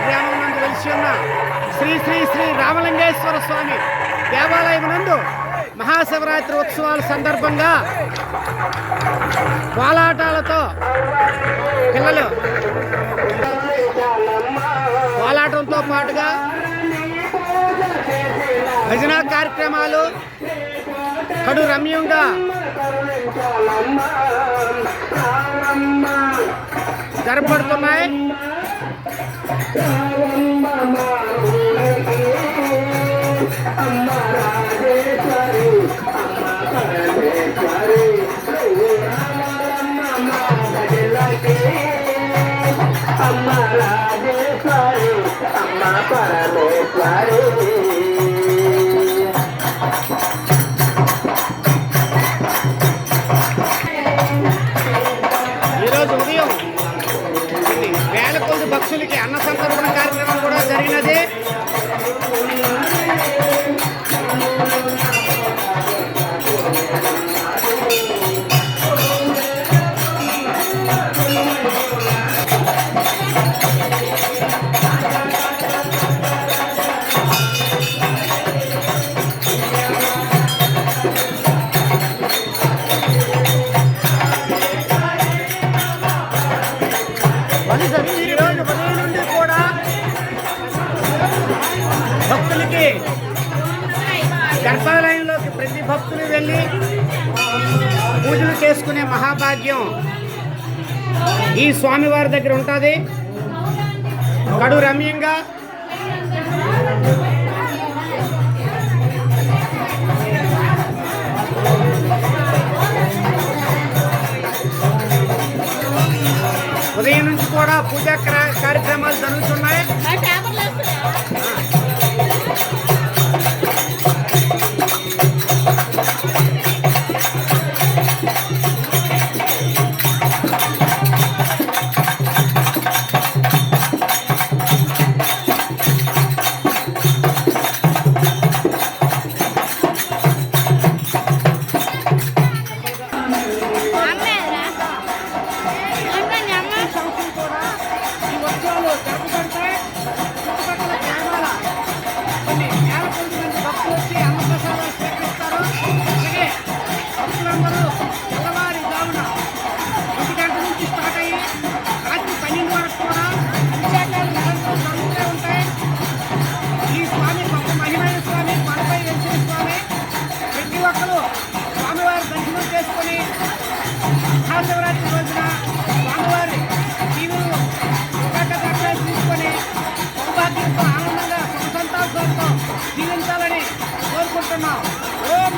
గ్రామం నందు వెలిసి ఉన్న శ్రీ శ్రీ శ్రీ రామలింగేశ్వర స్వామి దేవాలయం నందు మహాశివరాత్రి ఉత్సవాల సందర్భంగా కోలాటాలతో పిల్లలు కోలాటంతో పాటుగా భజన కార్యక్రమాలు కడు రమ్యంగా జరపడుతున్నాయి అమ్మ రాజేశ్వరి అమ్మ పరమేశ్వరి ఈరోజు ఉదయం భక్తులకి అన్న సంతర్పణ కార్యక్రమం కూడా జరిగినది. భక్తులకి గర్భాలయంలోకి ప్రతి భక్తులు వెళ్ళి పూజలు చేసుకునే మహాభాగ్యం ఈ స్వామివారి దగ్గర ఉంటుంది. కడు రమ్యంగా. ఉదయం నుంచి కూడా పూజా కార్యక్రమాలు జరుగుతున్నాయి. మహాశివరాత్రి